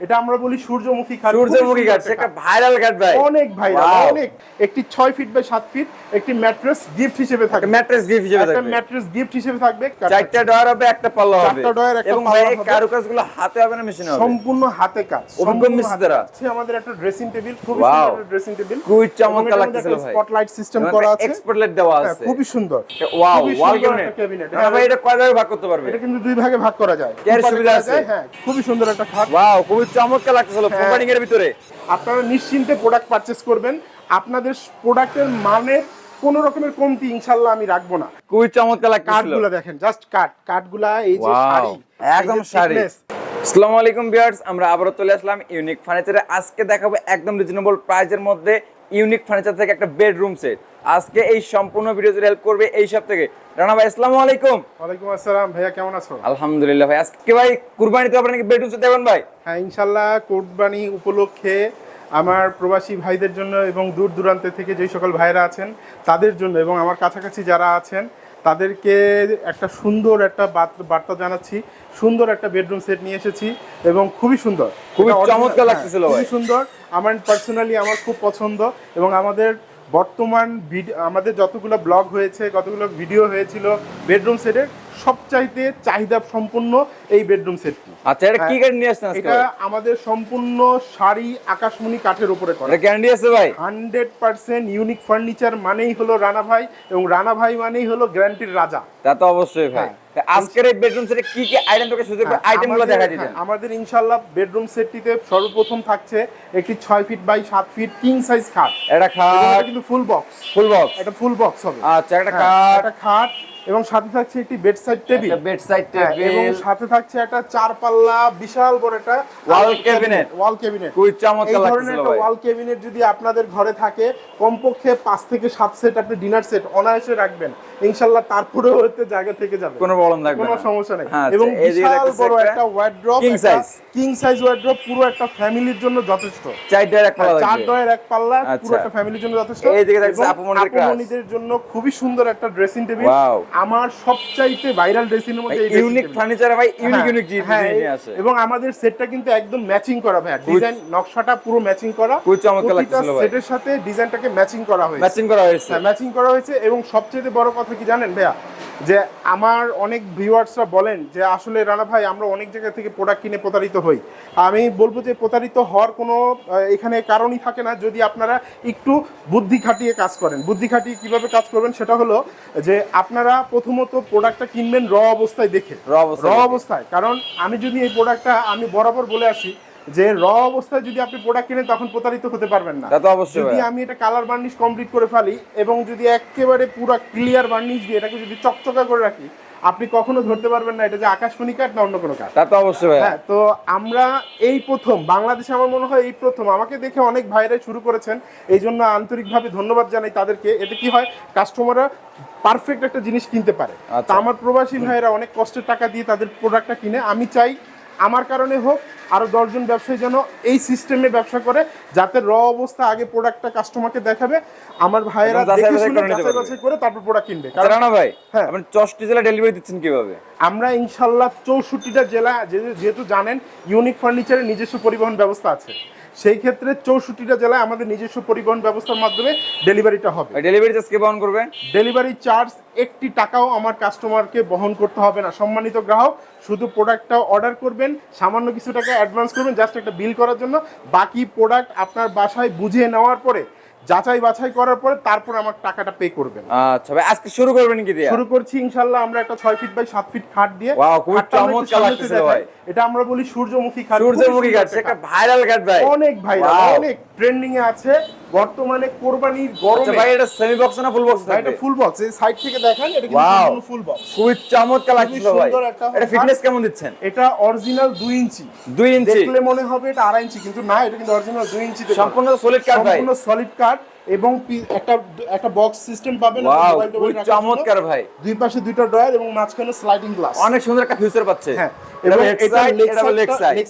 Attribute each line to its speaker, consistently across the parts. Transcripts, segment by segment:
Speaker 1: এটা আমরা বলি সূর্যমুখী খাট।
Speaker 2: সূর্যমুখী
Speaker 1: খুবই
Speaker 2: কাঠ
Speaker 1: সুন্দর
Speaker 2: একটা ভাইরাল কাঠ ভাই।
Speaker 1: অনেক ভাই
Speaker 2: Wow.
Speaker 1: অনেক। একটি ছয় ফিট বাই সাত ফিট একটি ম্যাট্রেস গিফট হিসেবে থাকবে।
Speaker 2: ম্যাট্রেস গিফট হিসেবে
Speaker 1: একটা ম্যাট্রেস গিফট হিসেবে থাকবে।
Speaker 2: চারটা ডয়ার হবে একটা পাল্লা হবে।
Speaker 1: চারটা ডয়ার, একটা
Speaker 2: এবং
Speaker 1: পাল্লা হবে।
Speaker 2: কারুকাজগুলো হাতে হবে না মেশিনে হবে?
Speaker 1: সম্পূর্ণ হাতে কাজ।
Speaker 2: অভিজ্ঞ
Speaker 1: সম্পূর্ণ
Speaker 2: মিস্ত্রি
Speaker 1: হাতে
Speaker 2: দ্বারা।
Speaker 1: কাজ। আছে আমাদের একটা ড্রেসিং টেবিল
Speaker 2: Wow.
Speaker 1: সুন্দর একটা ড্রেসিং টেবিল
Speaker 2: খুবই চমৎকার ভাই।
Speaker 1: স্পটলাইট সিস্টেম করা আছে।
Speaker 2: এক্সপোর্ট লাইট দেওয়া আছে।
Speaker 1: খুবই সুন্দর।
Speaker 2: ওয়াও ওয়াল ক্যাবিনেট ভাই এটা কয় ভাগে ভাগ করতে পারবে?
Speaker 1: এটা কিন্তু দুই ভাগে ভাগ করা যায়।
Speaker 2: এর সুবিধা আছে?
Speaker 1: হ্যাঁ খুবই সুন্দর একটা খাট।
Speaker 2: ওয়াও খুবই চমৎকার লাগতেছিল
Speaker 1: হ্যাঁ।
Speaker 2: এর ভিতরে।
Speaker 1: আপনারা নিশ্চিন্তে প্রোডাক্ট পারচেজ করবেন। আপনাদের প্রোডাক্টের মানের কোন রকমের কমতি ইনশাল্লাহ আমি রাখব না।
Speaker 2: খুবই চমৎকার
Speaker 1: কাঠগুলা দেখেন জাস্ট কাঠ কাঠগুলা এই যে শাড়ি
Speaker 2: একদম শাড়ি। আসসালামু আলাইকুম ভিউয়ার্স আমরা আবারও চলে আসলাম ইউনিক ফার্নিচারে আজকে দেখাবো একদম রিজনেবল প্রাইসের মধ্যে ইউনিক ফার্নিচার থেকে একটা বেডরুম সেট আজকে এই সম্পূর্ণ ভিডিও হেল্প করবে এই সব থেকে। রানা ভাই আসসালামু আলাইকুম।
Speaker 1: ওয়ালাইকুম আসসালাম। ভাইয়া কেমন আছো?
Speaker 2: আলহামদুলিল্লাহ ভাই আজকে ভাই কুরবানিতে আপনার নাকি বেডরুম সেট দেবেন ভাই?
Speaker 1: হ্যাঁ ইনশাল্লাহ কুরবানি উপলক্ষে আমার প্রবাসী ভাইদের জন্য এবং দূর দূরান্ত থেকে যেই সকল ভাইরা আছেন তাদের জন্য এবং আমার কাছাকাছি যারা আছেন তাদেরকে একটা সুন্দর একটা বার্তা জানাচ্ছি। সুন্দর একটা বেডরুম সেট নিয়ে এসেছি এবং খুবই সুন্দর।
Speaker 2: খুবই চমৎকার
Speaker 1: হ্যাঁ,
Speaker 2: লাগতেছিল ভাই।
Speaker 1: খুবই সুন্দর। আমার পার্সোনালি আমার খুব পছন্দ এবং আমাদের বর্তমান আমাদের যতগুলো ব্লগ হয়েছে, কতগুলো ভিডিও হয়েছিল বেডরুম সেটের সবচাইতে চাহিদা সম্পূর্ণ এই বেডরুম সেটটি
Speaker 2: আচ্ছা এটা কি আসছেন আজকে
Speaker 1: এটা আমাদের সম্পূর্ণ শাড়ি আকাশমণি কাঠের উপরে করা।
Speaker 2: গ্যারান্টি আছে ভাই?
Speaker 1: হান্ড্রেড পার্সেন্ট ইউনিক ফার্নিচার মানেই হলো রানা ভাই এবং রানা ভাই মানেই হলো গ্যারান্টির রাজা।
Speaker 2: তা তো অবশ্যই ভাই।
Speaker 1: হ্যাঁ।
Speaker 2: আজকের এই বেডরুম সেটে কি কি আইটেম তোকে সুযোগ
Speaker 1: হ্যাঁ,
Speaker 2: আইটেমগুলো
Speaker 1: আমাদের-
Speaker 2: দেখা দিতেন?
Speaker 1: হ্যাঁ, আমাদের ইনশাল্লাহ বেডরুম সেটটিতে সর্বপ্রথম থাকছে একটি ছয় ফিট বাই সাত ফিট কিং সাইজ খাট।
Speaker 2: এটা খাট।
Speaker 1: এটা কিন্তু ফুল বক্স
Speaker 2: ফুল বক্স
Speaker 1: এটা ফুল বক্স হবে।
Speaker 2: আচ্ছা একটা
Speaker 1: হ্যাঁ,
Speaker 2: খাট।
Speaker 1: একটা খাট এবং সাথে থাকছে একটি bed side table
Speaker 2: bed side
Speaker 1: এবং সাথে থাকছে একটা চার পাল্লা বিশাল বড় একটা
Speaker 2: Wall cabinet।
Speaker 1: ওয়াল ক্যাবিনেট এই
Speaker 2: চমৎকার
Speaker 1: ধরনের একটা ওয়াল ক্যাবিনেট যদি আপনাদের ঘরে থাকে কমপক্ষে পাঁচ থেকে সাত সেট আপনি ডিনার সেট অনায়াসে রাখবেন। ইনশাল্লাহ তারপরেও হতে জায়গা থেকে যাবে।
Speaker 2: কোনো প্রবলেম থাকবে
Speaker 1: কোনো সমস্যা নেই।
Speaker 2: হ্যাঁ,
Speaker 1: এবং
Speaker 2: আচ্ছা, এই দিকে
Speaker 1: বিশাল বড়
Speaker 2: একটা
Speaker 1: wardrobe
Speaker 2: king size।
Speaker 1: King size wardrobe পুরো একটা ফ্যামিলির জন্য যথেষ্ট।
Speaker 2: চারটার এক পাল্লা
Speaker 1: চার
Speaker 2: থাকবে
Speaker 1: ডয়ের এক পাল্লা পুরো
Speaker 2: আচ্ছা।
Speaker 1: একটা ফ্যামিলির জন্য যথেষ্ট।
Speaker 2: এইদিকে থাকছে
Speaker 1: এবং
Speaker 2: আপুমনিদের।
Speaker 1: জন্য খুবই সুন্দর একটা ড্রেসিং টেবিল। আমার সবচাইতে ভাইরাল ড্রেসিং এর মধ্যে
Speaker 2: ইউনিক ফার্নিচার ভাই ইউনিক
Speaker 1: হ্যাঁ,
Speaker 2: ইউনিক জিনিস আছে।
Speaker 1: এবং আমাদের সেটটা কিন্তু একদম ম্যাচিং করা ভাই ডিজাইন নকশাটা পুরো ম্যাচিং করা।
Speaker 2: খুব চমৎকার লাগছিল ভাই।
Speaker 1: সেটের সাথে ডিজাইনটাকে ম্যাচিং করা হয়েছে।
Speaker 2: ম্যাচিং করা হয়েছে।
Speaker 1: ম্যাচিং করা হয়েছে এবং সবচেয়ে বড় কথা কি জানেন ভাইয়া? যে আমার অনেক ভিউয়ার্সরা বলেন যে আসলে রানা ভাই আমরা অনেক জায়গা থেকে প্রোডাক্ট কিনে প্রতারিত হই। আমি বলব যে প্রতারিত হওয়ার কোনো এখানে কারণই থাকে না যদি আপনারা একটু বুদ্ধি খাটিয়ে কাজ করেন। বুদ্ধি খাটিয়ে কীভাবে কাজ করবেন সেটা হলো যে আপনারা প্রথমত প্রোডাক্টটা কিনবেন র অবস্থায় দেখে। র অবস্থায় কারণ আমি যদি এই প্রোডাক্টটা আমি বরাবর বলে আসি যে র অবস্থায় যদি আপনি প্রোডাক্ট কিনেন তখন প্রতারিত হতে পারবেন না।
Speaker 2: তা তো অবশ্যই
Speaker 1: যদি আমি এটা কালার বার্নিশ কমপ্লিট করে ফেলি এবং যদি একেবারে পুরো ক্লিয়ার বার্নিশ দিয়ে এটাকে যদি চকচকা করে রাখি আপনি কখনো ধরতে পারবেন না এটা যে আকাশমণি কাঠ না অন্য কোনো কাঠ।
Speaker 2: তা তো অবশ্যই
Speaker 1: হ্যাঁ তো আমরা এই প্রথম বাংলাদেশে আমার মনে হয় এই প্রথম আমাকে দেখে অনেক ভাইরাই শুরু করেছেন এই জন্য আন্তরিকভাবে ধন্যবাদ জানাই তাদেরকে। এতে কি হয় কাস্টমাররা পারফেক্ট একটা জিনিস কিনতে পারে। তা
Speaker 2: আচ্ছা।
Speaker 1: আমার প্রবাসী ভাইয়েরা অনেক কষ্টের টাকা দিয়ে তাদের প্রোডাক্টটা কিনে আমি চাই আমার কারণে হোক আরও দশজন ব্যবসায়ী যেন এই সিস্টেমে ব্যবসা করে যাতে র অবস্থা আগে প্রোডাক্টটা কাস্টমারকে দেখাবে। আমার ভাইয়েরা দেখে শুনে
Speaker 2: করে
Speaker 1: যাচাই বাছাই করে তারপর প্রোডাক্ট কিনবে।
Speaker 2: আচ্ছা,
Speaker 1: কারণ
Speaker 2: ভাই
Speaker 1: হ্যাঁ।
Speaker 2: আপনি চষ্টি জেলা ডেলিভারি দিচ্ছেন কীভাবে?
Speaker 1: আমরা ইনশাল্লাহ চৌষট্টিটা জেলা যেহেতু জানেন ইউনিক ফার্নিচারের নিজস্ব পরিবহন ব্যবস্থা আছে। সেই ক্ষেত্রে চৌষট্টিটা জেলায় আমাদের নিজস্ব পরিবহন ব্যবস্থার মাধ্যমে ডেলিভারিটা হবে।
Speaker 2: ডেলিভারি চার্জ কে বহন করবে?
Speaker 1: ডেলিভারি চার্জ একটি টাকাও আমার কাস্টমারকে বহন করতে হবে না। সম্মানিত গ্রাহক শুধু প্রোডাক্টটা অর্ডার করবেন সামান্য কিছু টাকা অ্যাডভান্স করবেন জাস্ট একটা বিল করার জন্য। বাকি প্রোডাক্ট আপনার বাসায় বুঝিয়ে নেওয়ার পরে যাচাই বাছাই করার পরে তারপর আমার টাকাটা পে করবেন।
Speaker 2: আচ্ছা ভাই আজকে শুরু করবেন কি দিয়া?
Speaker 1: শুরু করছি ইনশাল্লাহ আমরা একটা ছয় ফিট বাই সাত ফিট খাট দিয়ে। আমরা একটু
Speaker 2: চমৎকার
Speaker 1: দেখাই।
Speaker 2: ভাই।
Speaker 1: এটা আমরা বলি সূর্যমুখী খাট।
Speaker 2: সূর্যমুখী
Speaker 1: সুন্দর
Speaker 2: একটা ভাইরাল কাঠ ভাই।
Speaker 1: অনেক ভাই
Speaker 2: Wow.
Speaker 1: অনেক ট্রেন্ডিং এ আছে। বর্তমানে কোরবানির
Speaker 2: আচ্ছা
Speaker 1: গরমে
Speaker 2: ভাই এটা সেমি বক্স না ফুল বক্স
Speaker 1: ভাই, এটা ফুল বক্স এই সাইড থেকে দেখেন এটা কিন্তু ফুল বক্স
Speaker 2: খুবই চমৎকার লাগছে ভাই।
Speaker 1: সুন্দর একটা
Speaker 2: এটা ফিটনেস কেমন দিচ্ছেন?
Speaker 1: এটা অরিজিনাল 2 ইঞ্চি।
Speaker 2: 2 ইঞ্চি?
Speaker 1: দেখলে মনে হবে এটা আড়াই ইঞ্চি কিন্তু না এটা কিন্তু অরিজিনাল 2 ইঞ্চি
Speaker 2: সম্পূর্ণ সলিড কাট ভাই।
Speaker 1: সম্পূর্ণ সলিড কাঠ এবং একটা একটা বক্স সিস্টেম পাবেন
Speaker 2: খুব চমৎকার ভাই।
Speaker 1: দুই পাশে দুইটা ড্রয়ার এবং মাঝখানে স্লাইডিং গ্লাস
Speaker 2: অনেক সুন্দর একটা ফিউচার পাচ্ছে।
Speaker 1: হ্যাঁ
Speaker 2: এটা
Speaker 1: এবং এটা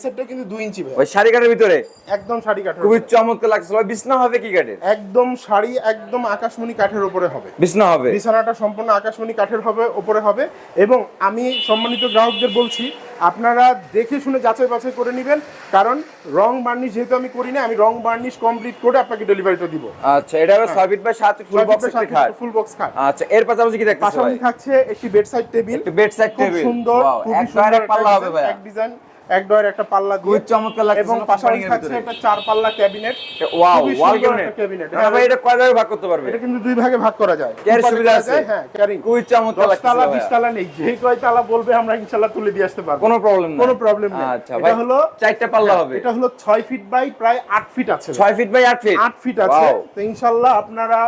Speaker 1: সাইডটা কিন্তু 2 ইঞ্চি ভাই।
Speaker 2: ওই শাড়ি কাটের ভিতরে?
Speaker 1: একদম শাড়ি কাঠের
Speaker 2: খুবই চমৎকার লাগছে ভাই। বিছনা হবে কি কাঠের?
Speaker 1: একদম শাড়ি একদম আকাশমণি কাঠের উপরে হবে।
Speaker 2: বিছনা হবে?
Speaker 1: বিছানাটা সম্পূর্ণ আকাশমণি কাঠের হবে উপরে হবে। এবং আমি সম্মানিত গ্রাহকদের বলছি আপনারা দেখে শুনে যাচাই বাছাই করে নেবেন। কারণ রং বার্নিশ যেহেতু আমি করি না আমি রং বার্নিশ কমপ্লিট করে আপনাকে ডেলিভারিটা দিব।
Speaker 2: আচ্ছা এটা হলো ছয় ফিট বাই সাত ফুল বক্স খাট।
Speaker 1: ফুল বক্স খাট।
Speaker 2: আচ্ছা এর পাশাপাশি কি দেখতেছো ভাই?
Speaker 1: পাশাপাশি থাকছে একটি বেড সাইড টেবিল
Speaker 2: একটি বেড সাইড
Speaker 1: খুব
Speaker 2: টেবিল
Speaker 1: সুন্দর
Speaker 2: খুব
Speaker 1: সুন্দর
Speaker 2: পাল্লা হবে ভাই
Speaker 1: এক ডিজাইন এক ডয়ের একটা পাল্লা দিয়ে
Speaker 2: চমৎকার লাগছে
Speaker 1: এবং পাশাপাশি থাকছে একটা চার পাল্লা ক্যাবিনেট।
Speaker 2: ওয়াও ওয়াল ক্যাবিনেট। হ্যাঁ ভাই এটা কয় ভাগে ভাগ করতে পারবে?
Speaker 1: এটা কিন্তু দুই ভাগে ভাগ করা যায়।
Speaker 2: সুবিধা আছে?
Speaker 1: হ্যাঁ ক্যারিং
Speaker 2: খুবই চমৎকার লাগছে
Speaker 1: তালা
Speaker 2: ভাইয়া।
Speaker 1: বিশ তালা নেই। যে কয় তালা বলবে আমরা ইনশাল্লাহ তুলে দিয়ে আসতে পারব।
Speaker 2: কোনো প্রবলেম না
Speaker 1: কোনো প্রবলেম নেই।
Speaker 2: আচ্ছা
Speaker 1: এটা হলো
Speaker 2: চারটা পাল্লা হবে।
Speaker 1: এটা হলো ছয় ফিট বাই প্রায় আট ফিট আছে।
Speaker 2: ছয় ফিট বাই আট ফিট
Speaker 1: আট ফিট আছে. তো ইনশাল্লাহ আপনারা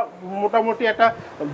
Speaker 1: মোটামুটি একটা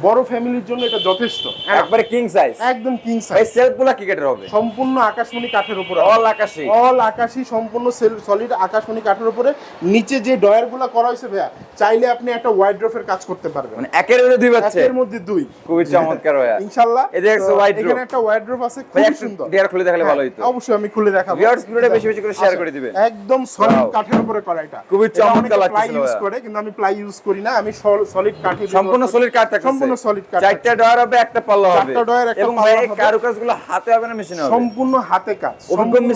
Speaker 1: বড় ফ্যামিলির জন্য এটা যথেষ্ট।
Speaker 2: একবারে কিং সাইজ
Speaker 1: একদম কিং সাইজ
Speaker 2: সেলফগুলা কি কাঠের হবে?
Speaker 1: সম্পূর্ণ আকাশমণি কাঠের উপর
Speaker 2: অল আকাশী
Speaker 1: অল আকাশি সম্পূর্ণ সলিড আকাশমণি কাঠের উপরে। নিচে যে ডয়ারগুলা করা হয়েছে ভাইয়া চাইলে আপনি একটা ওয়াইড্রোফের কাজ করতে পারবেন।
Speaker 2: মানে একের ভিতরে দুই পাচ্ছে
Speaker 1: একের মধ্যে দুই।
Speaker 2: খুবই চমৎকার ভাইয়া।
Speaker 1: ইনশাআল্লাহ
Speaker 2: এই যে একটা wide drop।
Speaker 1: এখানে একটা ওয়াইড্রোপ আছে খুব সুন্দর।
Speaker 2: ডিয়ার খুলে দেখালে ভালো হইতো।
Speaker 1: হ্যাঁ, অবশ্যই আমি খুলে দেখাবো।
Speaker 2: Viewers, ভিডিওটা বেশি বেশি করে share করে দিবেন।
Speaker 1: একদম সলিড কাঠের উপরে করা এটা।
Speaker 2: খুবই চমৎকার
Speaker 1: ply use
Speaker 2: ভাইয়া।
Speaker 1: করে কিন্তু আমি প্লাই ইউজ করি না। আমি সলিড কাঠের
Speaker 2: সম্পূর্ণ সলিড কাঠ থাকছে
Speaker 1: সম্পূর্ণ solid কাঠ
Speaker 2: চারটা ডয়ার হবে একটা পাল্লা হবে।
Speaker 1: চারটা ডয়ার, একটা
Speaker 2: এবং
Speaker 1: পাল্লা
Speaker 2: ভাই এই
Speaker 1: হবে।
Speaker 2: কারুকাজগুলো হাতে হবে না মেশিনে হবে।
Speaker 1: সম্পূর্ণ হাতে কাজ
Speaker 2: অভিজ্ঞ
Speaker 1: সম্পূর্ণ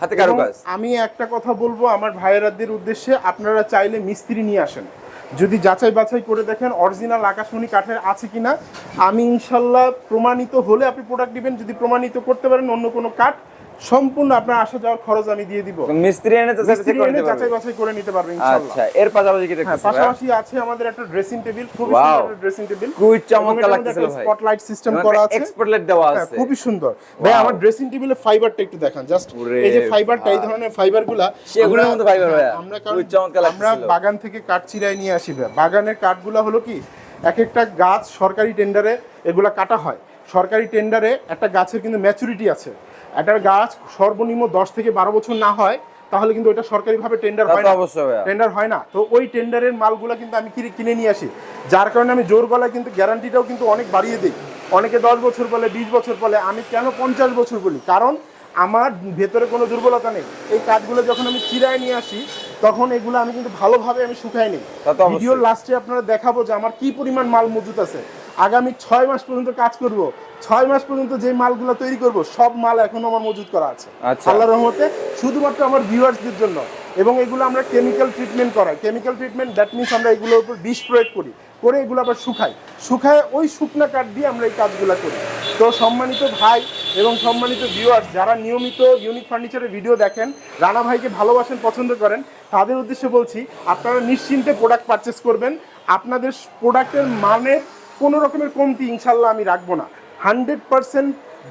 Speaker 2: হাতে
Speaker 1: কারও
Speaker 2: কাজ।
Speaker 1: আমি একটা কথা বলব আমার ভাইয়েরাদের উদ্দেশ্যে আপনারা চাইলে মিস্ত্রি নিয়ে আসেন। যদি যাচাই বাছাই করে দেখেন অরিজিনাল আকাশমণি কাঠের আছে কিনা আমি ইনশাল্লাহ প্রমাণিত হলে আপনি প্রোডাক্ট দিবেন। যদি প্রমাণিত করতে পারেন অন্য কোনো কাঠ সম্পূর্ণ আপনার আসা যাওয়ার খরচ আমি দিয়ে দিব।
Speaker 2: মিস্ত্রি এনে
Speaker 1: যাচাই বাছাই করে নিতে পারবেন
Speaker 2: আচ্ছা এর পাশাপাশি কি
Speaker 1: হ্যাঁ
Speaker 2: দেখতেছো ভাইয়া?
Speaker 1: পাশাপাশি আছে আমাদের একটা ড্রেসিং টেবিল
Speaker 2: খুব.
Speaker 1: সুন্দর ড্রেসিং টেবিল
Speaker 2: খুবই চমৎকার লাগতেছিল ভাই।
Speaker 1: স্পটলাইট সিস্টেম করা আছে।
Speaker 2: এক্সপোর্ট লাইট দেওয়া
Speaker 1: হ্যাঁ,
Speaker 2: আছে।
Speaker 1: খুবই সুন্দর। ভাই আমার ড্রেসিং টেবিলে ফাইবারটা একটু দেখান জাস্ট এই যে ফাইবারটা এই ধরনের ফাইবারগুলা
Speaker 2: সেগুলোর
Speaker 1: আমরা-
Speaker 2: ফাইবার fiber
Speaker 1: হ্যাঁ, আমরা কারণ
Speaker 2: চমৎকার
Speaker 1: আমরা বাগান থেকে কাঠ চিরাই নিয়ে আসি ভাই। বাগানের কাঠগুলা হলো কি এক একটা গাছ সরকারি টেন্ডারে এগুলা কাটা হয়। সরকারি টেন্ডারে একটা গাছের কিন্তু ম্যাচুরিটি আছে। একটা গাছ সর্বনিম্ন দশ থেকে বারো বছর না হয় তাহলে কিন্তু ওটা সরকারিভাবে টেন্ডার হয় না। টেন্ডার হয় না। তো ওই টেন্ডারের মালগুলো কিন্তু আমি কিনে নিয়ে আসি। যার কারণে আমি জোর গলায় কিন্তু গ্যারান্টিটাও কিন্তু অনেক বাড়িয়ে দিই। অনেকে দশ বছর বলে বিশ বছর বলে আমি কেন পঞ্চাশ বছর বলি? কারণ আমার ভেতরে কোনো দুর্বলতা নেই। এই কাজগুলো যখন আমি চিরায় নিয়ে আসি তখন এগুলো আমি কিন্তু ভালোভাবে আমি শুকাই নিই। ভিডিওর লাস্টে আপনারা দেখাবো যে আমার কি পরিমাণ মাল মজুত আছে। আগামী ছয় মাস পর্যন্ত কাজ করব। ছয় মাস পর্যন্ত যে মালগুলো তৈরি করব সব মাল এখনও আমার মজুত করা আছে।
Speaker 2: আচ্ছা।
Speaker 1: আল্লাহ রহমতে শুধুমাত্র আমার ভিউয়ার্সদের জন্য এবং এগুলো আমরা কেমিক্যাল ট্রিটমেন্ট করাই। কেমিক্যাল ট্রিটমেন্ট দ্যাট মিনস আমরা এগুলোর উপর বিষ প্রয়োগ করি। করে এগুলো আবার শুকাই। শুকায় ওই শুকনা কাঠ দিয়ে আমরা এই কাজগুলো করি। তো সম্মানিত ভাই এবং সম্মানিত ভিউয়ার্স যারা নিয়মিত ইউনিক ফার্নিচারের ভিডিও দেখেন রানা ভাইকে ভালোবাসেন পছন্দ করেন তাদের উদ্দেশ্যে বলছি আপনারা নিশ্চিন্তে প্রোডাক্ট পারচেস করবেন। আপনাদের প্রোডাক্টের মানের কোনো রকমের কমতি ইনশাল্লাহ আমি রাখব না। হান্ড্রেড পার্সেন্ট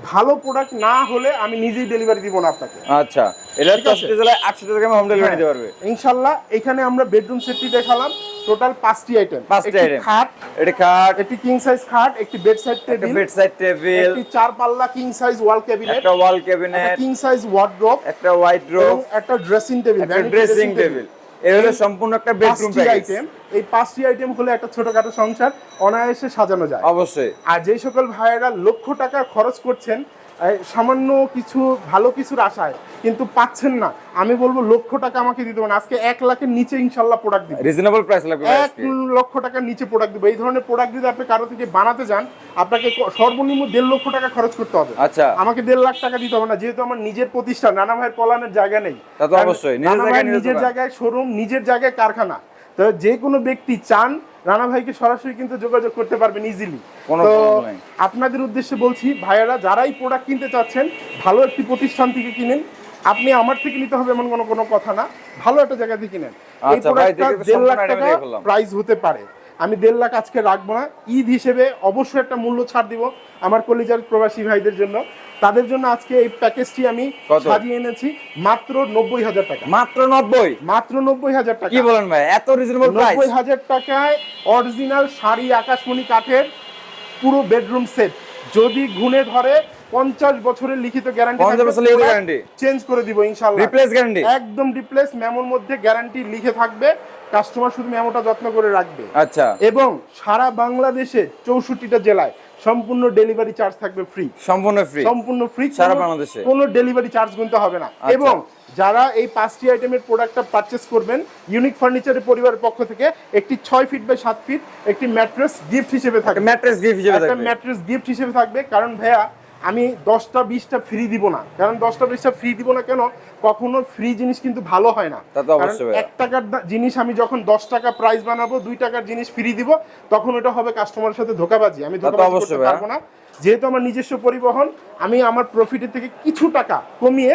Speaker 1: ভালো প্রোডাক্ট না হলে আমি নিজেই ডেলিভারি দিব না আপনাকে।
Speaker 2: আচ্ছা এটা। চৌষট্টি জেলায় আটশো টাকা হোম ডেলিভারি দিতে পারবে?
Speaker 1: ইনশাল্লাহ এখানে আমরা বেডরুম সেটটি দেখালাম টোটাল পাঁচটি আইটেম
Speaker 2: পাঁচটি আইটেম
Speaker 1: খাট
Speaker 2: এটা খাট।
Speaker 1: একটি কিং সাইজ খাট একটি bed side table
Speaker 2: bed side table
Speaker 1: একটি চার পাল্লা কিং সাইজ ওয়াল ক্যাবিনেট
Speaker 2: একটা wall cabinet
Speaker 1: king size wardrobe
Speaker 2: একটা হোয়াইট
Speaker 1: এবং একটা ড্রেসিং টেবিল
Speaker 2: একটা ড্রেসিং টেবিল এই হলো সম্পূর্ণ একটা বেডরুম
Speaker 1: আইটেম এই পাঁচটি আইটেম হলে একটা ছোটখাটো সংসার অনায়াসে সাজানো যায়।
Speaker 2: অবশ্যই।
Speaker 1: আর যেই সকল ভাইয়েরা লক্ষ টাকা খরচ করছেন সামান্য কিছু ভালো কিছুর আশায় কিন্তু পাচ্ছেন না। আমি বলব লক্ষ টাকা আমাকে দিতে হবে না। আজকে এক লাখের নিচে ইনশাল্লাহ প্রোডাক্ট দিবে।
Speaker 2: রিজনেবল প্রাইস লাগবে
Speaker 1: এক লক্ষ টাকার নিচে প্রোডাক্ট দিবে। এই ধরনের প্রোডাক্ট যদি আপনি কারও থেকে বানাতে যান আপনাকে সর্বনিম্ন দেড় লক্ষ টাকা খরচ করতে হবে।
Speaker 2: আচ্ছা।
Speaker 1: আমাকে দেড় লাখ টাকা দিতে হবে না। যেহেতু আমার নিজের প্রতিষ্ঠান রানা ভাইয়ের পলানের জায়গা নেই।
Speaker 2: তা তো অবশ্যই, জায়গায়
Speaker 1: ভাইয়ের
Speaker 2: নিজের
Speaker 1: জায়গায় শোরুম নিজের জায়গায় কারখানা। তো যে কোনো ব্যক্তি চান রানা ভাইকে সরাসরি কিন্তু যোগাযোগ করতে পারবেন ইজিলি তো আপনাদের উদ্দেশ্যে বলছি ভাইয়ারা যারাই প্রোডাক্ট কিনতে চাচ্ছেন ভালো একটি প্রতিষ্ঠান থেকে কিনেন। আপনি আমার থেকে নিতে হবে এমন কোনো কোনো কথা না। ভালো একটা জায়গা থেকে কিনেন। এই
Speaker 2: আচ্ছা,
Speaker 1: প্রোডাক্টটা দেড় লাখ টাকা প্রাইস হতে পারে। আমি দেড় লাখ আজকে রাখব না। ঈদ হিসেবে অবশ্যই একটা মূল্য ছাড় দিব আমার কলিজার প্রবাসী ভাইদের জন্য। তাদের জন্য আজকে এই প্যাকেজটি আমি সাজিয়ে এনেছি। মাত্র নব্বই হাজার টাকা।
Speaker 2: মাত্র নব্বই?
Speaker 1: মাত্র নব্বই হাজার টাকা।
Speaker 2: কি বলেন ভাই? এত রিজনেবল
Speaker 1: নব্বই হাজার টাকায় অরিজিনাল শাড়ি আকাশমণি কাঠের পুরো বেডরুম সেট যদি ঘুণে ধরে পঞ্চাশ বছরের লিখিত গ্যারান্টি
Speaker 2: 50 বছরের লিখিত
Speaker 1: চেঞ্জ করে দিব ইনশাল্লাহ।
Speaker 2: রিপ্লেস গ্যারান্টি
Speaker 1: একদম রিপ্লেস মেমোর মধ্যে গ্যারান্টি লিখে থাকবে। কাস্টমার শুধু মেমোটা যত্ন করে রাখবে।
Speaker 2: আচ্ছা।
Speaker 1: এবং সারা বাংলাদেশে চৌষট্টিটা জেলায় সম্পূর্ণ ডেলিভারি চার্জ থাকবে ফ্রি।
Speaker 2: সম্পূর্ণ ফ্রি।
Speaker 1: সম্পূর্ণ ফ্রি
Speaker 2: সারা বাংলাদেশে?
Speaker 1: কোনো ডেলিভারি চার্জ গুনতে হবে না।
Speaker 2: আচ্ছা।
Speaker 1: এবং যারা এই পাঁচটি আইটেমের প্রোডাক্টটা পারচেস করবেন ইউনিক ফার্নিচারের পরিবারের পক্ষ থেকে একটি ছয় ফিট বাই সাত ফিট একটি ম্যাট্রেস গিফট হিসেবে থাকবে।
Speaker 2: ম্যাট্রেস গিফট হিসেবে থাকবে।
Speaker 1: ম্যাট্রেস গিফট হিসেবে থাকবে। কারণ ভাইয়া আমি দশটা বিশটা ফ্রি দিব না। কারণ দশটা বিশটা ফ্রি দিব না কেন? কখনো ফ্রি জিনিস কিন্তু ভালো হয় না। এক টাকার জিনিস আমি যখন দশ টাকা প্রাইস বানাবো দুই টাকার জিনিস ফ্রি দিব তখন ওটা হবে কাস্টমারের সাথে ধোকাবাজি। আমি ধোকাবাজি করতে পারব না। যেহেতু আমার নিজস্ব পরিবহন আমি আমার প্রফিটের থেকে কিছু টাকা কমিয়ে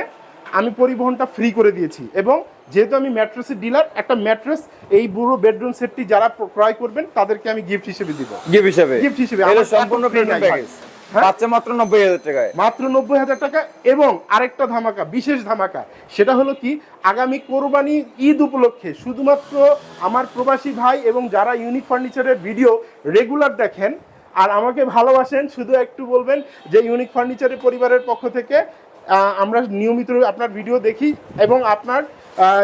Speaker 1: আমি পরিবহনটা ফ্রি করে দিয়েছি। এবং যেহেতু আমি ম্যাট্রেসের ডিলার একটা ম্যাট্রেস এই বুড়ো বেডরুম সেটটি যারা ক্রয় করবেন তাদেরকে আমি গিফট হিসেবে দিব।
Speaker 2: গিফট হিসেবে?
Speaker 1: Gift হিসেবে,
Speaker 2: সম্পূর্ণ। প্যাকেজ
Speaker 1: হ্যাঁ?
Speaker 2: মাত্র নব্বই হাজার টাকায়
Speaker 1: মাত্র নব্বই হাজার টাকা এবং আরেকটা ধামাকা বিশেষ ধামাকা সেটা হলো কি আগামী কোরবানি ঈদ উপলক্ষে শুধুমাত্র আমার প্রবাসী ভাই এবং যারা ইউনিক ফার্নিচারের ভিডিও রেগুলার দেখেন আর আমাকে ভালোবাসেন শুধু একটু বলবেন যে ইউনিক ফার্নিচারের পরিবারের পক্ষ থেকে আমরা নিয়মিত আপনার ভিডিও দেখি এবং আপনার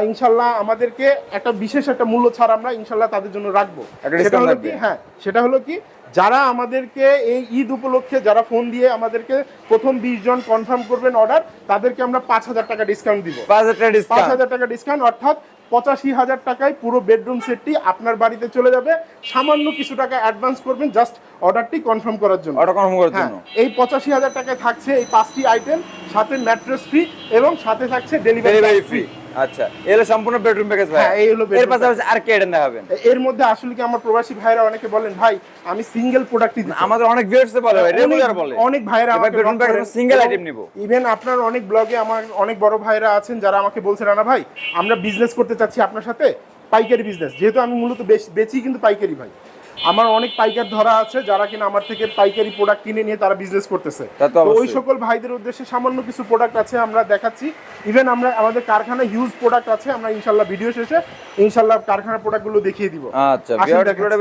Speaker 1: ইনশাল্লাহ আমাদেরকে একটা বিশেষ একটা মূল্য ছাড় আমরা ইনশাল্লাহ তাদের জন্য রাখব। সেটা হলো কি? হ্যাঁ সেটা হলো কি? যারা আমাদেরকে এই ঈদ উপলক্ষে যারা ফোন দিয়ে আমাদেরকে প্রথম বিশ জন কনফার্ম করবেন অর্ডার তাদেরকে আমরা পাঁচ হাজার টাকা ডিসকাউন্ট দিব।
Speaker 2: পাঁচ হাজার টাকা ডিসকাউন্ট
Speaker 1: হাজার টাকা ডিসকাউন্ট অর্থাৎ পঁচাশি হাজার টাকায় পুরো বেডরুম সেটটি আপনার বাড়িতে চলে যাবে। সামান্য কিছু টাকা অ্যাডভান্স করবেন জাস্ট অর্ডারটি কনফার্ম করার জন্য।
Speaker 2: অর্ডার কনফার্ম করার
Speaker 1: হ্যাঁ
Speaker 2: জন্য।
Speaker 1: এই পঁচাশি হাজার টাকায় থাকছে এই পাঁচটি আইটেম সাথে ম্যাট্রেস ফ্রি এবং সাথে থাকছে
Speaker 2: ডেলিভারি ফ্রি আচ্ছা এগুলো সম্পূর্ণ বেডরুম প্যাকেজ ভাই।
Speaker 1: হ্যাঁ, এই হলো
Speaker 2: এর পাশাপাশি আর কি আইটেম দেখাবেন।
Speaker 1: এর মধ্যে আসলে কি আমার প্রবাসী ভাইরা অনেকে বলেন ভাই আমি সিঙ্গেল প্রোডাক্টই দিচ্ছি
Speaker 2: আমাদের অনেক ভিউয়ার্স বলে ভাই রেগুলার বলে।
Speaker 1: অনেক ভাইরা আমাকে
Speaker 2: bedroom package single item নিবো।
Speaker 1: ইভেন আপনার অনেক ব্লগে আমার অনেক বড় ভাইরা আছেন যারা আমাকে বলছেন রানা ভাই আমরা বিজনেস করতে চাচ্ছি আপনার সাথে পাইকারি বিজনেস যেহেতু আমি মূলত বেশ বেচি কিন্তু পাইকারি ভাই। আমার অনেক পাইকার ধরা আছে যারা কিনা আমার থেকে পাইকারি প্রোডাক্ট কিনে নিয়ে তারা বিজনেস করতেছে। ওই সকল ভাইদের উদ্দেশ্যে সামান্য কিছু প্রোডাক্ট আছে আমরা দেখাচ্ছি। ইভেন আমরা আমাদের কারখানায় হিউজ প্রোডাক্ট আছে আমরা ইনশাল্লাহ ভিডিও শেষে ইনশাল্লাহ কারখানার প্রোডাক্টগুলো দেখিয়ে দিব।
Speaker 2: আচ্ছা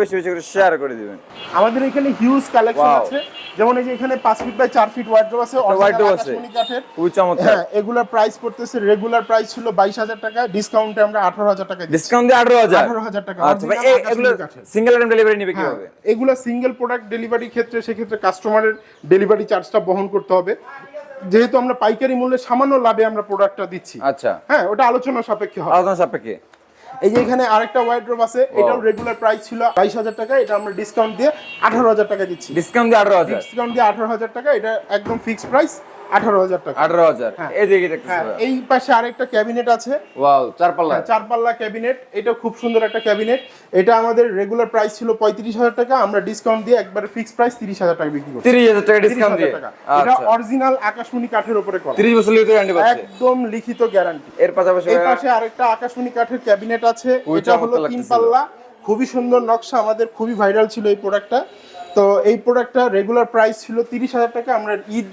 Speaker 2: বেশি বেশি করে শেয়ার করে দিবেন।
Speaker 1: আমাদের এখানে হিউজ কালেকশন আছে যেমন এই যে এখানে পাঁচ ফিট বাই চার ফিট ওয়ার্ড্রোব আছে original
Speaker 2: আছে। খুবই চমৎকার।
Speaker 1: হ্যাঁ এগুলোর প্রাইস পড়তেছে রেগুলার প্রাইস ছিল বাইশ হাজার টাকা ডিসকাউন্টে আমরা আঠারো হাজার টাকা দিচ্ছি।
Speaker 2: ডিসকাউন্ট দিয়ে আঠারো হাজার?
Speaker 1: আঠারো হাজার টাকা
Speaker 2: আচ্ছা ভাই এগুলো সিঙ্গেল আইটেম ডেলিভারি নিবে
Speaker 1: হ্যাঁ,
Speaker 2: কীভাবে?
Speaker 1: এগুলো সিঙ্গেল প্রোডাক্ট ডেলিভারি ক্ষেত্রে সেক্ষেত্রে কাস্টমারের ডেলিভারি চার্জটা বহন করতে হবে। যেহেতু আমরা পাইকারি মূল্যে সামান্য লাভে আমরা প্রোডাক্টটা দিচ্ছি।
Speaker 2: আচ্ছা।
Speaker 1: হ্যাঁ ওটা আলোচনা সাপেক্ষে হবে।
Speaker 2: আলোচনা সাপেক্ষে।
Speaker 1: এই যে এখানে আরেকটা ওয়াইড্রোব আছে এটাও রেগুলার প্রাইস ছিল বাইশ হাজার টাকা এটা আমরা ডিসকাউন্ট দিয়ে আঠারো হাজার টাকা দিচ্ছি।
Speaker 2: ডিসকাউন্ট দিয়ে আঠারো হাজার।
Speaker 1: ডিসকাউন্ট দিয়ে আঠারো হাজার টাকা এটা একদম ফিক্সড প্রাইস আঠারো হাজার টাকা।
Speaker 2: আঠারো হাজার।
Speaker 1: হ্যাঁ।
Speaker 2: এই
Speaker 1: হ্যাঁ এই পাশে আরেকটা ক্যাবিনেট আছে।
Speaker 2: ওয়াও চার পাল্লা
Speaker 1: হ্যাঁ, চার পাল্লা ক্যাবিনেট। এটা খুব সুন্দর একটা ক্যাবিনেট। এটা আমাদের রেগুলার প্রাইস ছিল পঁয়ত্রিশ হাজার টাকা। আমরা ডিসকাউন্ট দিয়ে একবারে ফিক্সড প্রাইস তিরিশ হাজার টাকা বিক্রি করছি।
Speaker 2: তিরিশ হাজার টাকা ডিসকাউন্ট দিয়ে?
Speaker 1: এটা
Speaker 2: আচ্ছা।
Speaker 1: অরিজিনাল আকাশমণি কাঠের উপরে করা।
Speaker 2: তিরিশ বছর গ্যারান্টি
Speaker 1: একদম লিখিত গ্যারান্টি
Speaker 2: এর পাশাপাশি
Speaker 1: এই পাশে আরেকটা আকাশমণি কাঠের ক্যাবিনেট আছে।
Speaker 2: খুবই
Speaker 1: এটা হলো তিন পাল্লা। খুবই সুন্দর নকশা। আমাদের খুবই ভাইরাল ছিল এই প্রোডাক্টটা তো এই প্রোডাক্টটা রেগুলার প্রাইস ছিল তিরিশ হাজার টাকা। আমরা ঈদ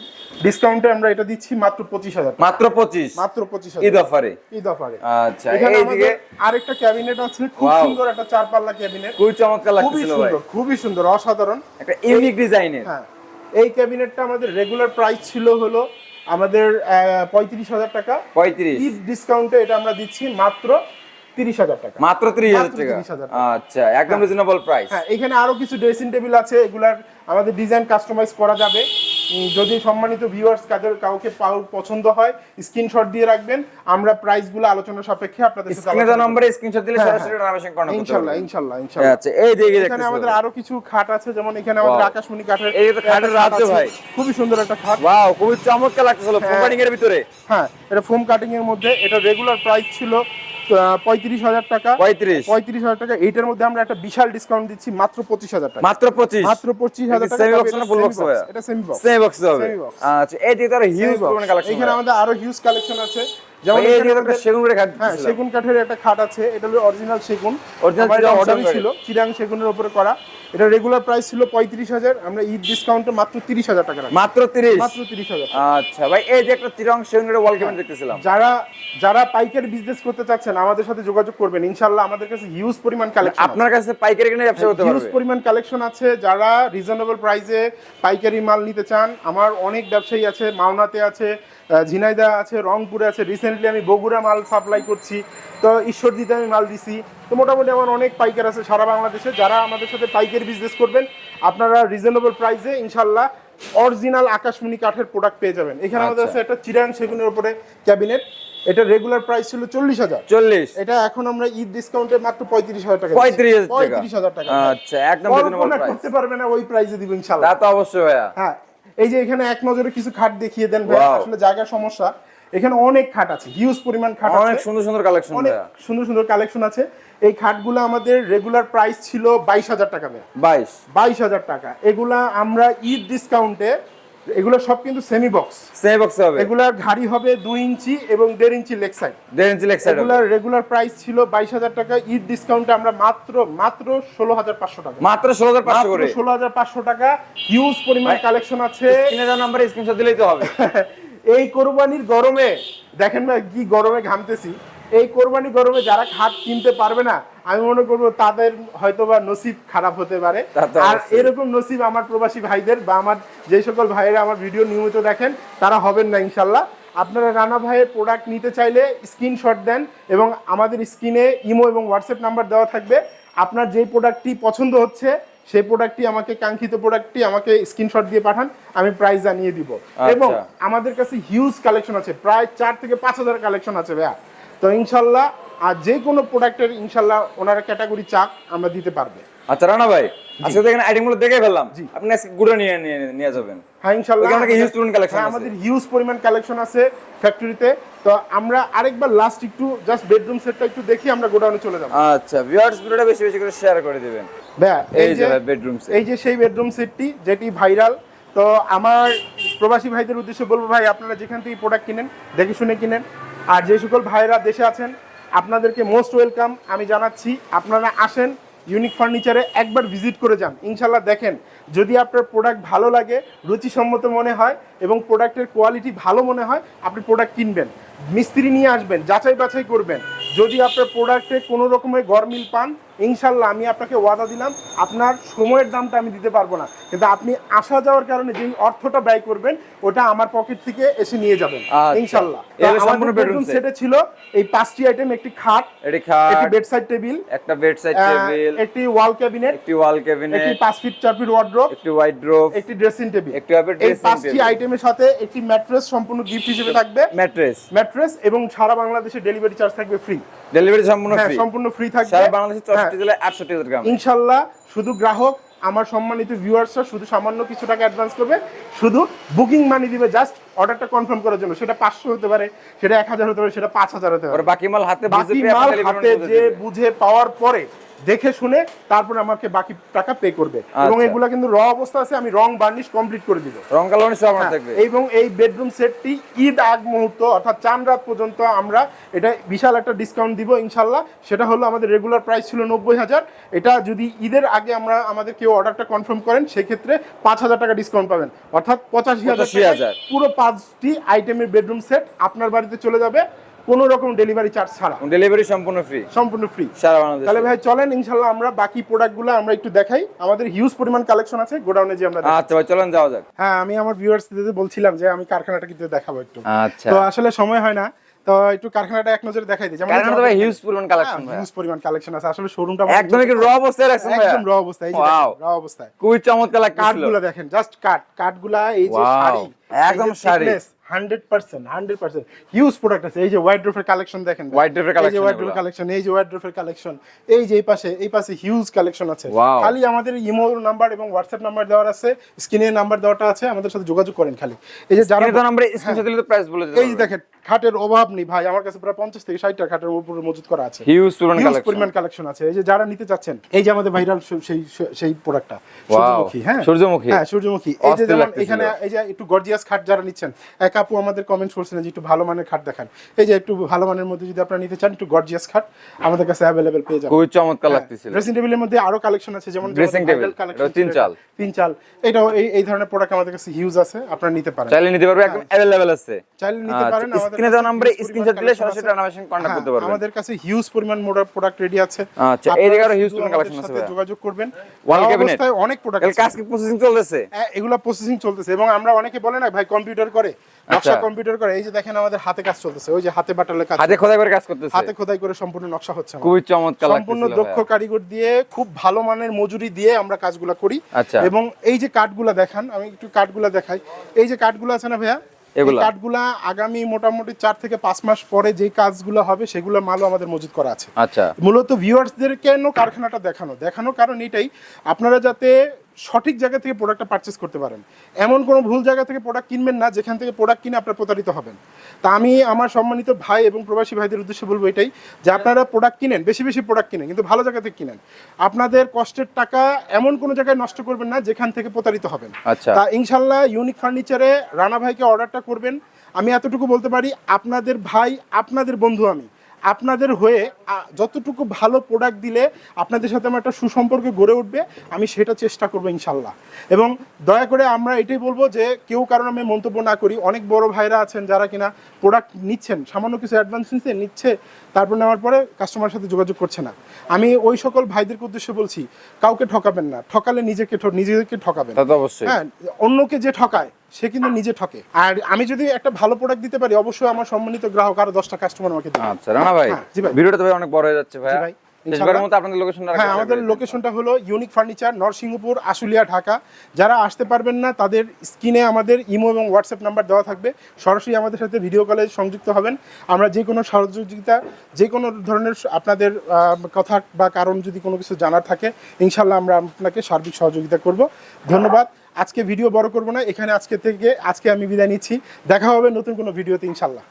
Speaker 1: ডিসকাউন্টে আমরা এটা দিচ্ছি মাত্র পঁচিশ হাজার টাকা।
Speaker 2: মাত্র পঁচিশ?
Speaker 1: মাত্র পঁচিশ
Speaker 2: ঈদ অফারে?
Speaker 1: ঈদ অফারে।
Speaker 2: আচ্ছা
Speaker 1: এখানে
Speaker 2: এইদিকে
Speaker 1: আমাদের আরেকটা ক্যাবিনেট আছে খুব সুন্দর একটা চার পাল্লা ক্যাবিনেট।
Speaker 2: খুবই চমৎকার লাগতেছিল ভাই
Speaker 1: সুন্দর খুবই সুন্দর অসাধারণ।
Speaker 2: একটা ইউনিক ডিজাইনের
Speaker 1: হ্যাঁ এই ক্যাবিনেটটা আমাদের রেগুলার প্রাইস ছিল হলো আমাদের পঁয়ত্রিশ হাজার টাকা।
Speaker 2: পঁয়ত্রিশ?
Speaker 1: ঈদ ডিসকাউন্টে এটা আমরা দিচ্ছি মাত্র তিরিশ হাজার টাকা।
Speaker 2: মাত্র ত্রিশ হাজার টাকা। আচ্ছা একদম রিজনেবল প্রাইস
Speaker 1: হ্যাঁ এখানে আরও কিছু ড্রেসিং টেবিল আছে এগুলার আমাদের ডিজাইন কাস্টমাইজ করা যাবে। যদি সম্মানিত ভিউয়ার্স কাদের কাউকে পছন্দ হয় স্ক্রিনশট দিয়ে রাখবেন। আমরা প্রাইসগুলো আলোচনা সাপেক্ষে আপনাদের সাথে
Speaker 2: স্ক্রিনে দেওয়া নম্বরে স্ক্রিনশট দিলে
Speaker 1: হ্যাঁ,
Speaker 2: সরাসরি করতে
Speaker 1: ইনশাল্লাহ
Speaker 2: পারবেন।
Speaker 1: ইনশাল্লাহ ইনশাল্লাহ।
Speaker 2: আচ্ছা এই দিকে
Speaker 1: এখানে আমাদের আরও কিছু খাট আছে যেমন এখানে আমাদের. আকাশমণি কাঠের
Speaker 2: এই তো খাটের রাজ্য ভাই।
Speaker 1: খুবই সুন্দর একটা খাট।
Speaker 2: ওয়াও খুবই চমৎকার লাগতেছিল
Speaker 1: হ্যাঁ।
Speaker 2: ফোকানিং এর ভিতরে।
Speaker 1: হ্যাঁ এটা ফোম কাটিং এর মধ্যে। এটা রেগুলার প্রাইস ছিল পঁয়ত্রিশ হাজার টাকা।
Speaker 2: পঁয়ত্রিশ।
Speaker 1: পঁয়ত্রিশ হাজার টাকা। এইটার মধ্যে আমরা একটা বিশাল ডিসকাউন্ট দিচ্ছি মাত্র পঁচিশ হাজার টাকা।
Speaker 2: মাত্র পঁচিশ।
Speaker 1: মাত্র পঁচিশ হাজার টাকা। এটা সেমি বক্স
Speaker 2: সেমি বক্স হবে। আচ্ছা এই দিকে তার হিউজ কালেকশন
Speaker 1: এখানে আমাদের আরও হিউজ কালেকশন আছে। যেমন
Speaker 2: সেগুন
Speaker 1: হ্যাঁ সেগুন কাঠের একটা খাট আছে এটা হলো অরিজিনাল সেগুন। ছিল চিরাং সেগুনের উপরে করা। এটা রেগুলার প্রাইস ছিল পঁয়ত্রিশ হাজার আমরা ঈদ ডিসকাউন্টে মাত্র তিরিশ হাজার টাকা
Speaker 2: মাত্র 30
Speaker 1: মাত্র তিরিশ হাজার
Speaker 2: আচ্ছা ভাই এই যে একটা চিরং সেগুন করে ওয়াল ক্যাবিনেট দেখতেছিলাম।
Speaker 1: যারা যারা পাইকারি বিজনেস করতে চাচ্ছেন আমাদের সাথে যোগাযোগ করবেন। ইনশাল্লাহ আমাদের কাছে হিউজ পরিমাণ কালেকশন
Speaker 2: আপনার কাছে পাইকারি কিনে ব্যবসা করতে
Speaker 1: হিউজ পরিমাণ কালেকশন আছে। যারা রিজনেবল প্রাইসে পাইকারি মাল নিতে চান আমার অনেক ব্যবসায়ী আছে মাওনাতে আছে ঝিনাইদা আছে রংপুরে আছে। রিসেন্টলি আমি বগুড়া মাল সাপ্লাই করছি। তো ঈশ্বরদীতে আমি মাল দিছি। তো মোটামুটি আমার অনেক পাইকার আছে সারা বাংলাদেশে। যারা আমাদের সাথে পাইকারি বিজনেস করবেন আপনারা রিজনেবল প্রাইসে ইনশাল্লাহ অরিজিনাল আকাশমণি কাঠের প্রোডাক্ট পেয়ে যাবেন। এখানে আমাদের
Speaker 2: আচ্ছা।
Speaker 1: আছে একটা চিরাং সেগুনের উপরে ক্যাবিনেট এটা রেগুলার প্রাইস ছিল চল্লিশ হাজার।
Speaker 2: চল্লিশ।
Speaker 1: এটা এখন আমরা ঈদ ডিসকাউন্টে মাত্র পঁয়ত্রিশ হাজার টাকা
Speaker 2: পঁয়ত্রিশ হাজার টাকা।
Speaker 1: পঁয়ত্রিশ হাজার টাকা।
Speaker 2: আচ্ছা একদম
Speaker 1: করতে পারবে না ওই প্রাইসে দিব ইনশাআল্লাহ
Speaker 2: তা তো অবশ্যই ভাইয়া।
Speaker 1: হ্যাঁ এই যে এখানে এক নজরে কিছু খাট দেখিয়ে দেন ভাই আসলে জায়গা সমস্যা। এখানে অনেক খাট আছে হিউজ পরিমাণ খাট আছে।
Speaker 2: অনেক সুন্দর সুন্দর কালেকশন
Speaker 1: অনেক সুন্দর সুন্দর কালেকশন আছে। এই খাটগুলো আমাদের রেগুলার প্রাইস ছিল বাইশ হাজার টাকা
Speaker 2: বাইশ।
Speaker 1: বাইশ হাজার টাকা। এগুলা আমরা ঈদ ডিসকাউন্টে এগুলো সব কিন্তু সেমি বক্স
Speaker 2: সেমি বক্স হবে।
Speaker 1: এগুলার ঘাড়ি হবে দুই ইঞ্চি এবং দেড় ইঞ্চি লেগ সাইড
Speaker 2: দেড় ইঞ্চি লেগ সাইড
Speaker 1: এগুলার রেগুলার প্রাইস ছিল বাইশ হাজার টাকা। ঈদ ডিসকাউন্টে আমরা মাত্র মাত্র ষোলো হাজার পাঁচশো টাকা।
Speaker 2: মাত্র ষোলো হাজার পাঁচশো করে।
Speaker 1: ষোলো হাজার পাঁচশো টাকা। হিউজ পরিমাণ কালেকশন আছে।
Speaker 2: স্ক্রিনে দেওয়া নাম্বারে স্ক্রিনশট দিলেই তো হবে।
Speaker 1: এই কোরবানির গরমে দেখেন না কি গরমে ঘামতেছি। এই কোরবানি গরমে যারা খাট কিনতে পারবে না আমি মনে করব তাদের হয়তোবা নসিব খারাপ হতে পারে। আর এরকম নসিব আমার প্রবাসী ভাইদের বা আমার যে সকল ভাইয়েরা আমার ভিডিও নিয়মিত দেখেন তারা হবেন না ইনশাল্লাহ। আপনারা রানা ভাইয়ের প্রোডাক্ট নিতে চাইলে স্ক্রিনশট দেন এবং আমাদের স্ক্রিনে ইমো এবং হোয়াটসঅ্যাপ নাম্বার দেওয়া থাকবে। আপনার যেই প্রোডাক্টটি পছন্দ হচ্ছে সেই প্রোডাক্টটি আমাকে কাঙ্ক্ষিত প্রোডাক্টটি আমাকে স্ক্রিনশট দিয়ে পাঠান আমি প্রাইস জানিয়ে দিব। এবং
Speaker 2: আচ্ছা।
Speaker 1: আমাদের কাছে হিউজ কালেকশন আছে প্রায় চার থেকে পাঁচ হাজার কালেকশন আছে ভাইয়া। তো ইনশাল্লাহ আর যে কোনো প্রোডাক্টের ইনশাল্লাহ ওনারা ক্যাটাগরি চাক আমরা দিতে পারবে।
Speaker 2: আচ্ছা রানা ভাই আজকে তো এখানে আইটেমগুলো দেখে ফেললাম। আপনি গুড়ো নিয়ে নিয়ে যাবেন।
Speaker 1: হ্যাঁ ইনশাল্লাহ।
Speaker 2: নাকি huge পরিমাণ
Speaker 1: হ্যাঁ,
Speaker 2: আছে।
Speaker 1: আমাদের হিউজ পরিমাণ কালেকশন আছে ফ্যাক্টরিতে তো আমরা আরেকবার লাস্ট একটু জাস্ট বেডরুম সেটটা একটু দেখি আমরা গোডাউনে চলে যাব।
Speaker 2: আচ্ছা ভিউয়ার্স ভিডিওটা বেশি বেশি করে শেয়ার করে দিবেন।
Speaker 1: ভাইয়া
Speaker 2: এই যে বেডরুম সেট
Speaker 1: এই যে সেই বেডরুম সেটটি যেটি ভাইরাল তো আমার প্রবাসী ভাইদের উদ্দেশ্যে বলব ভাই আপনারা যেখান থেকে প্রোডাক্ট কিনেন দেখে শুনে কিনেন। আর যে সকল ভাইরা দেশে আছেন, আপনাদেরকে মোস্ট ওয়েলকাম আমি জানাচ্ছি, আপনারা আসেন ইউনিক ফার্নিচারে একবার ভিজিট করে যান। ইনশাল্লাহ দেখেন, যদি আপনার প্রোডাক্ট ভালো লাগে, রুচিসম্মত মনে হয় এবং প্রোডাক্টের কোয়ালিটি ভালো মনে হয়, আপনি প্রোডাক্ট কিনবেন, মিস্ত্রি নিয়ে আসবেন যাচাই বাছাই করবেন। যদি আপনার প্রোডাক্টে কোনো রকমের গরমিল পান ইনশাল্লাহ আমি আপনাকে ওয়াদা দিলাম আপনার সময়ের দামটা আমি দিতে পারব না। কিন্তু আপনি আসা যাওয়ার কারণে যেই অর্থটা ব্যয় করবেন ওটা আমার পকেট থেকে এসে নিয়ে যাবেন
Speaker 2: আচ্ছা।
Speaker 1: ইনশাল্লাহ। বেডরুম সেটে ছিল এই পাঁচটি আইটেম একটি খাট একটি টেবিল
Speaker 2: একটা বেড সাইড টেবিল
Speaker 1: একটি ওয়াল ক্যাবিনেট
Speaker 2: একটি ওয়াল ক্যাবিনেট
Speaker 1: একটি পাঁচ ফিট চার ফিট ওয়ার্ড্রোপ
Speaker 2: একটি ড্রপ
Speaker 1: একটি ড্রেসিং টেবিল
Speaker 2: একটি
Speaker 1: এই পাঁচটি। আইটেমের সাথে একটি ম্যাট্রেস সম্পূর্ণ গিফট হিসেবে থাকবে।
Speaker 2: ম্যাট্রেস
Speaker 1: ম্যাট্রেস এবং সারা বাংলাদেশে ডেলিভারি চার্জ থাকবে ফ্রি
Speaker 2: ডেলিভারি সম্পূর্ণ
Speaker 1: হ্যাঁ
Speaker 2: ফ্রি
Speaker 1: সম্পূর্ণ ফ্রি থাকবে।
Speaker 2: সারা বাংলাদেশে জেলায় আটষট্টি হাজার গ্রাম
Speaker 1: ইনশাল্লাহ শুধু গ্রাহক আমার সম্মানিত ভিউয়ার্সরা শুধু সামান্য কিছু টাকা অ্যাডভান্স করবে শুধু বুকিং মানি দিবে জাস্ট অর্ডারটা কনফার্ম করার জন্য। সেটা পাঁচশো হতে পারে সেটা এক হাজার হতে পারে সেটা পাঁচ হাজার হতে পারে।
Speaker 2: বাকি মাল হাতে
Speaker 1: বাকি মাল হাতে যে
Speaker 2: বুঝে
Speaker 1: পাওয়ার পরে দেখে শুনে তারপর আমাকে বাকি টাকা পে করবে। এবং এগুলো কিন্তু র অবস্থা আছে আমি রং বার্নিশ কমপ্লিট করে দিব।
Speaker 2: রং কালার আমার
Speaker 1: হ্যাঁ,
Speaker 2: থাকবে।
Speaker 1: এবং এই বেডরুম সেটটি ঈদ আগ মুহূর্ত অর্থাৎ চান রাত পর্যন্ত আমরা এটা বিশাল একটা ডিসকাউন্ট দিব ইনশাল্লাহ। সেটা হলো আমাদের রেগুলার প্রাইস ছিল নব্বই হাজার। এটা যদি ঈদের আগে আমরা আমাদের কেউ অর্ডারটা কনফার্ম করেন সেক্ষেত্রে পাঁচ হাজার টাকা ডিসকাউন্ট পাবেন। অর্থাৎ পঁচাশি হাজার
Speaker 2: 85,000
Speaker 1: টাকায় পুরো পাঁচটি আইটেমের বেডরুম সেট আপনার বাড়িতে চলে যাবে। কোনো রকম ডেলিভারি চার্জ ছাড়া
Speaker 2: ডেলিভারি সম্পূর্ণ ফ্রি
Speaker 1: সম্পূর্ণ ফ্রি
Speaker 2: সারা বাংলাদেশ।
Speaker 1: তাহলে ভাই চলেন ইনশাল্লাহ আমরা বাকি প্রোডাক্টগুলো আমরা একটু দেখাই। আমাদের হিউজ পরিমাণ কালেকশন আছে গোডাউনে যে আমরা
Speaker 2: আচ্ছা ভাই চলেন যাওয়া যাক।
Speaker 1: হ্যাঁ আমি আমার ভিউয়ার্সদের বলছিলাম যে আমি কারখানাটা কিন্তু দেখাবো একটু।
Speaker 2: আচ্ছা।
Speaker 1: তো আসলে সময় হয় না তো একটু কারখানাটা এক নজরে দেখাই দিই। যেমন
Speaker 2: কারণ ভাই হিউজ পরিমাণ কালেকশন ভাই।
Speaker 1: হিউজ পরিমাণ কালেকশন আছে। আসলে শোরুমটা
Speaker 2: একদমই কি র অবস্থায় রাখছেন ভাই
Speaker 1: একদম র অবস্থায় এই যে. র অবস্থায়।
Speaker 2: খুবই চমৎকার লাগছিল
Speaker 1: কাঠগুলো দেখেন জাস্ট কাঠ কাঠগুলা এই যে. শাড়ি
Speaker 2: একদম sari.
Speaker 1: Hundred percent hundred percent. Huge product আছে। এই যে হোয়াইট ড্রফের কালেকশন দেখেন ওয়াইড
Speaker 2: ড্রফের কালেকশন
Speaker 1: এই যে হোয়াইট। কালেকশন এই যে হোয়াইট ড্রফের কালেকশন এই যে এই পাশে এই পাশে হিউজ কালেকশন আছে। খালি আমাদের ইমো নাম্বার এবং হোয়াটসঅ্যাপ নাম্বার দেওয়ার আছে স্ক্রিনে নাম্বার দেওয়াটা আছে আমাদের সাথে যোগাযোগ করেন খালি। এই যে যারা
Speaker 2: আমরা স্ক্রিনশট দিলে তো প্রাইস বলে
Speaker 1: এই যে দেখেন খাটের অভাব নেই ভাই। আমার কাছে প্রায় পঞ্চাশ থেকে ষাটটা খাটের উপরে মজুত করা আছে।
Speaker 2: হিউজ পরিমাণ কালেকশন
Speaker 1: আছে। এই যে যারা নিতে চাচ্ছেন এই যে আমাদের ভাইরাল সেই সেই প্রোডাক্টটা সূর্যমুখী হ্যাঁ?
Speaker 2: সূর্যমুখী।
Speaker 1: হ্যাঁ সূর্যমুখী। এই যে যেমন এখানে এই যে একটু গর্জিয়াস খাট যারা নিচ্ছেন এক আপু আমাদের কমেন্ট করছিলেন যে একটু ভালো মানের খাট দেখান। এই যে একটু ভালো মানের মধ্যে যদি আপনারা নিতে চান একটু গর্জিয়াস খাট আমাদের কাছে অ্যাভেলেবেল পেয়ে যাবেন।
Speaker 2: খুবই চমৎকার লাগতেছিল।
Speaker 1: ড্রেসিং টেবিলের মধ্যে আরও কালেকশন আছে যেমন viral collection
Speaker 2: এটা তিন চাল।
Speaker 1: তিন চাল। এটাও এই এই ধরনের প্রোডাক্ট আমাদের কাছে হিউজ আছে আপনারা নিতে পারেন।
Speaker 2: চাইলে নিতে পারবে একদম অ্যাভেলেবেল আছে।
Speaker 1: চাইলে নিতে পারেন আমাদের
Speaker 2: স্ক্রিনে
Speaker 1: কাছে
Speaker 2: দেওয়া নম্বরে স্ক্রিনশট দিলে সরাসরি
Speaker 1: আছে।
Speaker 2: কন্টাক্ট
Speaker 1: হ্যাঁ,
Speaker 2: করতে পারবেন।
Speaker 1: আমাদের কাছে হিউজ পরিমাণ প্রোডাক্ট রেডি আছে।
Speaker 2: আচ্ছা, এই হিউজ পরিমাণ collection আছে
Speaker 1: যোগাযোগ করবেন।
Speaker 2: Cabinet।
Speaker 1: অবস্থায় অনেক প্রোডাক্ট
Speaker 2: কাজ কি প্রসেসিং চলতেছে।
Speaker 1: এগুলো প্রসেসিং চলতেছে এবং আমরা অনেকে বলে না ভাই কম্পিউটার করে। নকশা
Speaker 2: আচ্ছা।
Speaker 1: কম্পিউটার করে। এই যে দেখেন আমাদের হাতে কাজ চলতেছে। ওই যে হাতে বাটালে কাজ
Speaker 2: হাতে খোদাই করে কাজ করতেছে।
Speaker 1: হাতে খোদাই করে সম্পূর্ণ নকশা হচ্ছে
Speaker 2: খুবই চমৎকার
Speaker 1: সম্পূর্ণ দক্ষ কারিগর দিয়ে খুব ভালো মানের মজুরি দিয়ে আমরা কাজগুলো করি।
Speaker 2: আচ্ছা।
Speaker 1: এবং এই যে কাঠগুলা দেখান আমি একটু কাঠগুলা দেখাই। এই যে কাঠগুলো আছে না ভাইয়া?
Speaker 2: এগুলা?
Speaker 1: কাঠগুলা আগামী মোটামুটি চার থেকে পাঁচ মাস পরে যে কাজগুলো হবে সেগুলো মালও আমাদের মজুত করা আছে।
Speaker 2: আচ্ছা।
Speaker 1: মূলত ভিউয়ার্সদের কেন কারখানাটা দেখানো? দেখানো কারণ এটাই আপনারা যাতে সঠিক জায়গা থেকে প্রোডাক্টটা পারচেস করতে পারেন। এমন কোনো ভুল জায়গা থেকে প্রোডাক্ট কিনবেন না যেখান থেকে প্রোডাক্ট কিনে আপনারা প্রতারিত হবেন। তা আমি আমার সম্মানিত ভাই এবং প্রবাসী ভাইদের উদ্দেশ্যে বলব এটাই যে আপনারা প্রোডাক্ট কিনেন বেশি বেশি প্রোডাক্ট কিনেন কিন্তু ভালো জায়গা থেকে কিনেন। আপনাদের কষ্টের টাকা এমন কোনো জায়গায় নষ্ট করবেন না যেখান থেকে প্রতারিত হবেন।
Speaker 2: আচ্ছা।
Speaker 1: তা ইনশাল্লাহ ইউনিক ফার্নিচারে রানা ভাইকে অর্ডারটা করবেন। আমি এতটুকু বলতে পারি আপনাদের ভাই আপনাদের বন্ধু আমি। আপনাদের হয়ে যতটুকু ভালো প্রোডাক্ট দিলে আপনাদের সাথে আমার একটা সুসম্পর্ক গড়ে উঠবে আমি সেটা চেষ্টা করব ইনশাল্লাহ। এবং দয়া করে আমরা এটাই বলব যে কেউ কারণ আমি মন্তব্য না করি। অনেক বড় ভাইরা আছেন যারা কিনা প্রোডাক্ট নিচ্ছেন সামান্য কিছু অ্যাডভান্স নিচ্ছে নিচ্ছে তারপর নেওয়ার পরে কাস্টমারের সাথে যোগাযোগ করছে না। আমি ওই সকল ভাইদেরকে উদ্দেশ্যে বলছি কাউকে ঠকাবেন না ঠকালে নিজেকে নিজেকে ঠকাবেন। হ্যাঁ অন্যকে যে ঠকায় সে কিন্তু নিজে ঠকে। আর আমি যদি একটা ভালো প্রোডাক্ট দিতে পারি অবশ্যই আমার সম্মানিত গ্রাহক আরও দশটা কাস্টমার আমাকে দেবে।
Speaker 2: আচ্ছা রানা ভাই
Speaker 1: হ্যাঁ, জি ভাই।
Speaker 2: ভিডিওটা তো ভাই অনেক বড় হয়ে যাচ্ছে
Speaker 1: ভাই,
Speaker 2: আপনাদের লোকেশনটা
Speaker 1: হ্যাঁ আমাদের লোকেশনটা হলো ইউনিক ফার্নিচার নরসিংহপুর আশুলিয়া ঢাকা। যারা আসতে পারবেন না তাদের স্ক্রিনে আমাদের ইমো এবং হোয়াটসঅ্যাপ নাম্বার দেওয়া থাকবে। সরাসরি আমাদের সাথে ভিডিও কলে সংযুক্ত হবেন। আমরা যে কোনো সহযোগিতা যে কোনো ধরনের আপনাদের কথা বা কারণ যদি কোনো কিছু জানার থাকে ইনশাল্লাহ আমরা আপনাকে সার্বিক সহযোগিতা করব। ধন্যবাদ। আজকে ভিডিও বড় করব না, এখানে আজকে থেকে আজকে আমি বিদায় নিচ্ছি। দেখা হবে নতুন কোনো ভিডিওতে ইনশাল্লাহ।